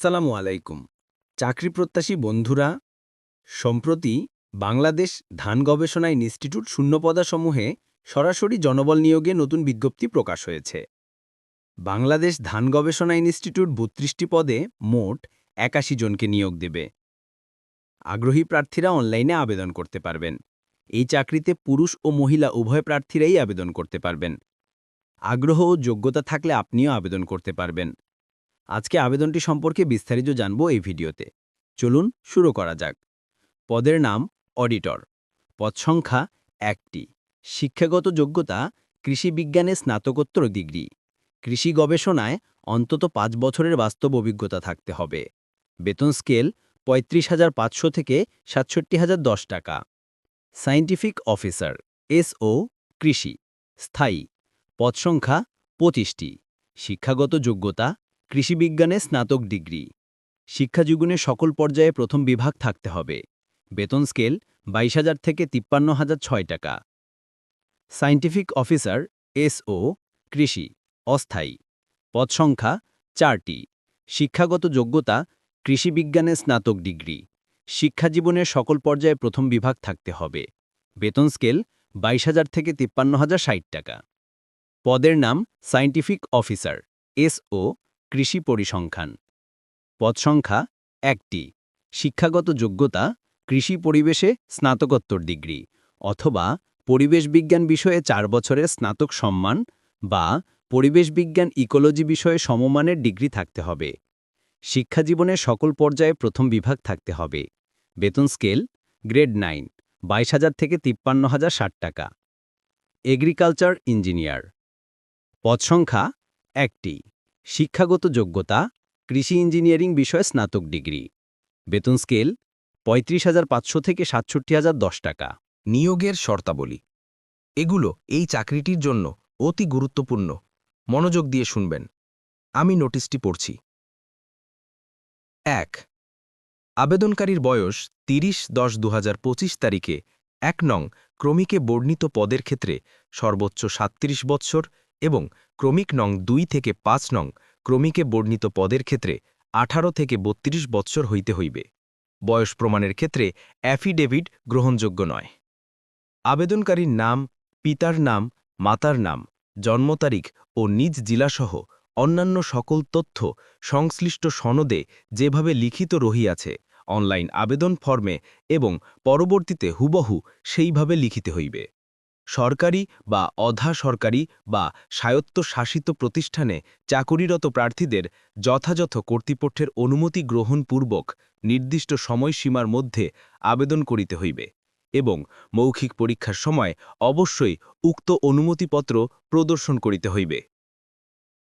আসসালামু আলাইকুম। চাকরি প্রত্যাশী বন্ধুরা, সম্প্রতি বাংলাদেশ ধান গবেষণা ইনস্টিটিউট শূন্যপদাসমূহে সরাসরি জনবল নিয়োগে নতুন বিজ্ঞপ্তি প্রকাশ হয়েছে। বাংলাদেশ ধান গবেষণা ইনস্টিটিউট বত্রিশটি পদে মোট একাশি জনকে নিয়োগ দেবে। আগ্রহী প্রার্থীরা অনলাইনে আবেদন করতে পারবেন। এই চাকরিতে পুরুষ ও মহিলা উভয় প্রার্থীরাই আবেদন করতে পারবেন। আগ্রহ ও যোগ্যতা থাকলে আপনিও আবেদন করতে পারবেন। আজকে আবেদনটি সম্পর্কে বিস্তারিত জানব এই ভিডিওতে। চলুন শুরু করা যাক। পদের নাম অডিটর। পদ সংখ্যা একটি। শিক্ষাগত যোগ্যতা, কৃষি বিজ্ঞানে স্নাতকোত্তর ডিগ্রি। কৃষি গবেষণায় অন্তত পাঁচ বছরের বাস্তব অভিজ্ঞতা থাকতে হবে। বেতন স্কেল পঁয়ত্রিশ হাজার পাঁচশো থেকে সাতষট্টি হাজার দশ টাকা। সায়েন্টিফিক অফিসার এসও কৃষি। স্থায়ী। পদ সংখ্যা পঁচিশটি। শিক্ষাগত যোগ্যতা কৃষিবিজ্ঞানে স্নাতক ডিগ্রি। শিক্ষাজীবনে সকল পর্যায়ে প্রথম বিভাগ থাকতে হবে। বেতন স্কেল বাইশ হাজার থেকে তিপ্পান্ন হাজার ছয় টাকা। সায়েন্টিফিক অফিসার এসও কৃষি, অস্থায়ী। পদ সংখ্যা চারটি। শিক্ষাগত যোগ্যতা কৃষিবিজ্ঞানে স্নাতক ডিগ্রি। শিক্ষাজীবনের সকল পর্যায়ে প্রথম বিভাগ থাকতে হবে। বেতন স্কেল বাইশ হাজার থেকে তিপ্পান্ন হাজার ষাট টাকা। পদের নাম সাইন্টিফিক অফিসার এসও কৃষি পরিসংখ্যান। পদ সংখ্যা একটি। শিক্ষাগত যোগ্যতা, কৃষি পরিবেশে স্নাতকোত্তর ডিগ্রি অথবা পরিবেশ বিজ্ঞান বিষয়ে চার বছরের স্নাতক সম্মান বা পরিবেশ বিজ্ঞান ইকোলজি বিষয়ে সমমানের ডিগ্রি থাকতে হবে। শিক্ষাজীবনের সকল পর্যায়ে প্রথম বিভাগ থাকতে হবে। বেতন স্কেল, গ্রেড নাইন, বাইশ হাজার থেকে তিপ্পান্ন হাজার ষাট টাকা। Agriculture engineer. পদ সংখ্যা একটি। শিক্ষাগত যোগ্যতা, কৃষি ইঞ্জিনিয়ারিং বিষয়ে স্নাতক ডিগ্রি। বেতন স্কেল, পঁয়ত্রিশ হাজার পাঁচশো থেকে সাতষট্টি হাজার দশ টাকা। নিয়োগের শর্তাবলী। এগুলো এই চাকরিটির জন্য অতি গুরুত্বপূর্ণ। মনোযোগ দিয়ে শুনবেন। আমি নোটিশটি পড়ছি। এক। আবেদনকারীর বয়স তিরিশ দশ দু তারিখে। এক নং, ক্রমিকে বর্ণিত পদের ক্ষেত্রে সর্বোচ্চ সাতত্রিশ বৎসর এবং ক্রমিক নং দুই থেকে পাঁচ নং ক্রমিকে বর্ণিত পদের ক্ষেত্রে আঠারো থেকে বত্রিশ বৎসর হইতে হইবে। বয়স প্রমাণের ক্ষেত্রে অ্যাফিডেভিট গ্রহণযোগ্য নয়। আবেদনকারীর নাম, পিতার নাম, মাতার নাম, জন্ম তারিখ ও নিজ জেলাসহ অন্যান্য সকল তথ্য সংশ্লিষ্ট সনদে যেভাবে লিখিত রহিয়াছে, অনলাইন আবেদন ফর্মে এবং পরবর্তীতে হুবহু সেইভাবে লিখিতে হইবে। সরকারি বা অধা সরকারি বা স্বায়ত্তশাসিত প্রতিষ্ঠানে চাকুরিরত প্রার্থীদের যথাযথ কর্তৃপক্ষের অনুমতি গ্রহণপূর্বক নির্দিষ্ট সময়সীমার মধ্যে আবেদন করিতে হইবে এবং মৌখিক পরীক্ষার সময় অবশ্যই উক্ত অনুমতিপত্র প্রদর্শন করিতে হইবে।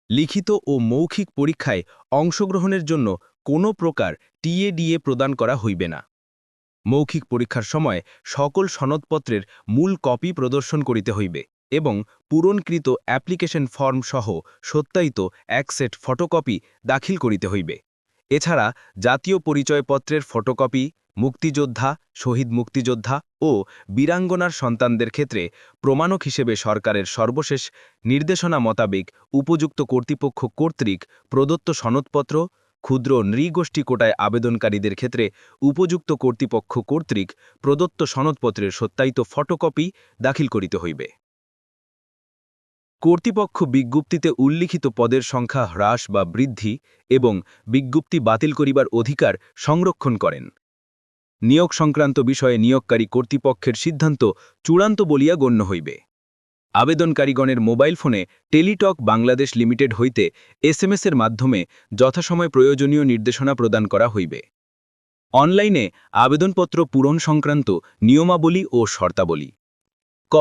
লিখিত ও মৌখিক পরীক্ষায় অংশগ্রহণের জন্য কোনো প্রকার টিএডিএ প্রদান করা হইবে না। মৌখিক পরীক্ষার সময় সকল সনদপত্রের মূল কপি প্রদর্শন করিতে হইবে এবং পূরণকৃত অ্যাপ্লিকেশন ফর্ম সহ সত্যায়িত এক সেট ফটোকপি দাখিল করিতে হইবে। এছাড়া জাতীয় পরিচয়পত্রের ফটোকপি, মুক্তিযোদ্ধা, শহীদ মুক্তিযোদ্ধা ও বীরাঙ্গনার সন্তানদের ক্ষেত্রে প্রমাণক হিসেবে সরকারের সর্বশেষ নির্দেশনা মোতাবেক উপযুক্ত কর্তৃপক্ষ কর্তৃক প্রদত্ত সনদপত্র ক্ষুদ্র নৃগোষ্ঠী কোটায় আবেদনকারীদের ক্ষেত্রে উপযুক্ত কর্তৃপক্ষ কর্তৃক প্রদত্ত সনদপত্রের সত্যায়িত ফটোকপি দাখিল করিতে হইবে। কর্তৃপক্ষ বিজ্ঞপ্তিতে উল্লিখিত পদের সংখ্যা হ্রাস বা বৃদ্ধি এবং বিজ্ঞপ্তি বাতিল করিবার অধিকার সংরক্ষণ করেন। নিয়োগ সংক্রান্ত বিষয়ে নিয়োগকারী কর্তৃপক্ষের সিদ্ধান্ত চূড়ান্ত বলিয়া গণ্য হইবে। আবেদনকারীগণের মোবাইল ফোনে টেলিটক বাংলাদেশ লিমিটেড হইতে এসএমএস এর মাধ্যমে যথাসময় প্রয়োজনীয় নির্দেশনা প্রদান করা হইবে। অনলাইনে আবেদনপত্র পূরণ সংক্রান্ত নিয়মাবলী ও শর্তাবলী। ক,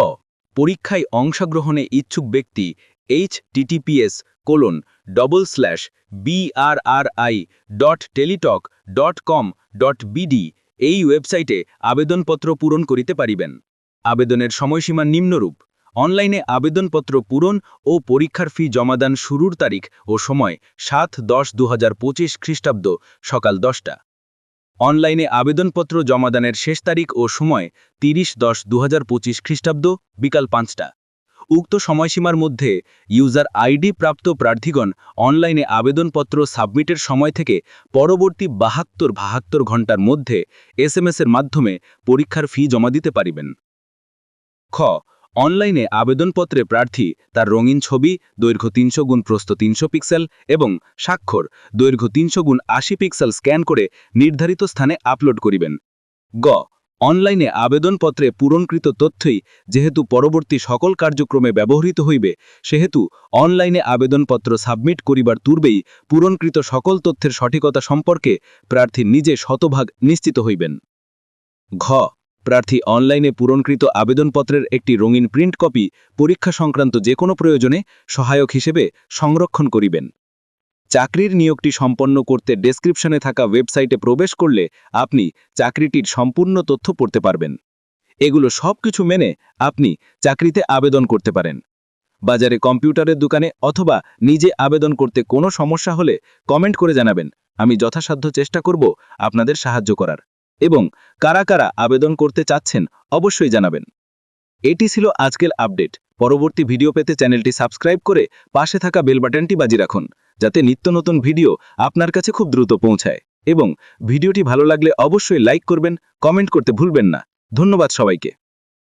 পরীক্ষায় অংশগ্রহণে ইচ্ছুক ব্যক্তি H TTPS colon double slash BRRI dot Teletalk dot com dot BD এই ওয়েবসাইটে আবেদনপত্র পূরণ করিতে পারিবেন। আবেদনের সময়সীমা নিম্নরূপ। অনলাইনে আবেদনপত্র পূরণ ও পরীক্ষার ফি জমাদান শুরুর তারিখ ও সময় সাত দশ দু হাজার খ্রিস্টাব্দ সকাল দশটা। অনলাইনে আবেদনপত্র জমাদানের শেষ তারিখ ও সময় তিরিশ দশ দু খ্রিস্টাব্দ বিকাল পাঁচটা। উক্ত সময়সীমার মধ্যে ইউজার আইডি প্রাপ্ত প্রার্থীগণ অনলাইনে আবেদনপত্র সাবমিটের সময় থেকে পরবর্তী বাহাত্তর বাহাত্তর ঘণ্টার মধ্যে এসএমএস এর মাধ্যমে পরীক্ষার ফি জমা দিতে পারিবেন। খ অনলাইনে আবেদনপত্রে প্রার্থী, তার রঙিন ছবি, দৈর্ঘ্য তিনশো গুণ প্রস্থ তিনশো পিক্সেল এবং স্বাক্ষর, দৈর্ঘ্য তিনশো গুণ আশি পিক্সেল স্ক্যান করে নির্ধারিত স্থানে আপলোড করিবেন। গ, অনলাইনে আবেদনপত্রে পূরণকৃত তথ্যই যেহেতু পরবর্তী সকল কার্যক্রমে ব্যবহৃত হইবে, সেহেতু অনলাইনে আবেদনপত্র সাবমিট করিবার পূর্বেই পূরণকৃত সকল তথ্যের সঠিকতা সম্পর্কে প্রার্থী নিজে শতভাগ নিশ্চিত হইবেন। ঘ প্রার্থী অনলাইনে পূরণকৃত আবেদনপত্রের একটি রঙিন প্রিন্ট কপি পরীক্ষা সংক্রান্ত যে কোনো প্রয়োজনে সহায়ক হিসেবে সংরক্ষণ করিবেন। চাকরির নিয়োগটি সম্পন্ন করতে ডেসক্রিপশনে থাকা ওয়েবসাইটে প্রবেশ করলে আপনি চাকরিটির সম্পূর্ণ তথ্য পড়তে পারবেন। এগুলো সব কিছু মেনে আপনি চাকরিতে আবেদন করতে পারেন। বাজারে কম্পিউটারের দোকানে অথবা নিজে আবেদন করতে কোনো সমস্যা হলে কমেন্ট করে জানাবেন। আমি যথাসাধ্য চেষ্টা করব আপনাদের সাহায্য করার। এবং কারা কারা আবেদন করতে চাচ্ছেন অবশ্যই জানাবেন। এটি ছিল আজকের আপডেট। পরবর্তী ভিডিও পেতে চ্যানেলটি সাবস্ক্রাইব করে পাশে থাকা বেল বাটনটি বাজি রাখুন, যাতে নিত্য নতুন ভিডিও আপনার কাছে খুব দ্রুত পৌঁছায়। এবং ভিডিওটি ভালো লাগলে অবশ্যই লাইক করবেন, কমেন্ট করতে ভুলবেন না। ধন্যবাদ সবাইকে।